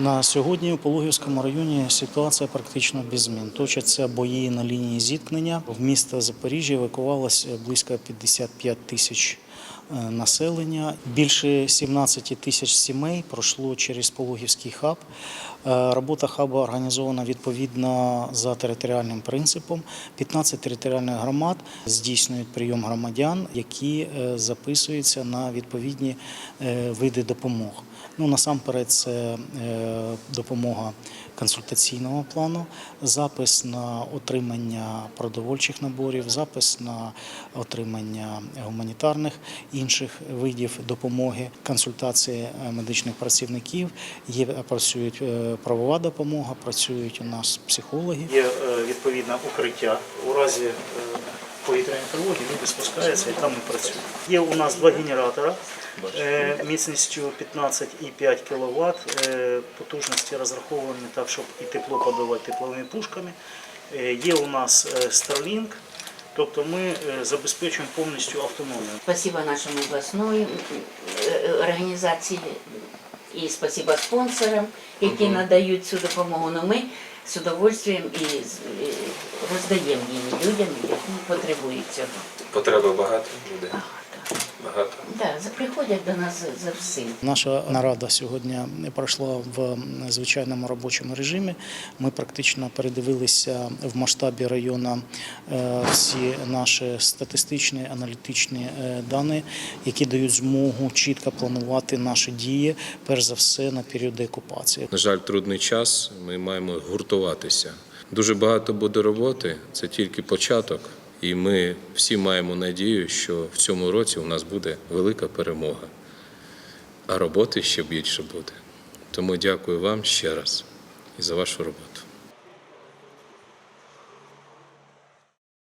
На сьогодні у Пологівському районі ситуація практично без змін. Точаться бої на лінії зіткнення. В місто Запоріжжя евакувалося близько 55 тисяч населення. Більше 17 тисяч сімей пройшло через Пологівський хаб. Е, Робота хабу організована відповідно за територіальним принципом. 15 територіальних громад здійснюють прийом громадян, які е, записуються на відповідні е, види допомог. Ну насамперед, це е, допомога консультаційного плану, запис на отримання продовольчих наборів, запис на отримання гуманітарних інших видів допомоги, консультації е, медичних працівників. Є працюють е, правова допомога, працюють у нас психологи. Є е, відповідне укриття у разі е, повітряної тривоги. Люди спускаються і там і працюють. Є у нас два генератора. е, Міцністю 15,5 кВт, е, потужності розраховані так, щоб і тепло подавати тепловими пушками. Е, Є у нас е, Starlink, тобто ми е, забезпечуємо повністю автономію. Спасибо нашому областной э, організації і спасибо спонсорам, які надають цю допомогу. Но ми з удовольствием і роздаємо її людям, які потребують цього. Потреби багато людей. Багато. Да, приходять до нас за- за всім. Наша нарада сьогодні пройшла в звичайному робочому режимі. Ми практично передивилися в масштабі району е, всі наші статистичні аналітичні е, дані, які дають змогу чітко планувати наші дії, перш за все на період окупації. На жаль, трудний час. Ми маємо гуртуватися. Дуже багато буде роботи. Це тільки початок. І ми всі маємо надію, що в цьому році у нас буде велика перемога. А роботи ще більше буде. Тому дякую вам ще раз і за вашу роботу.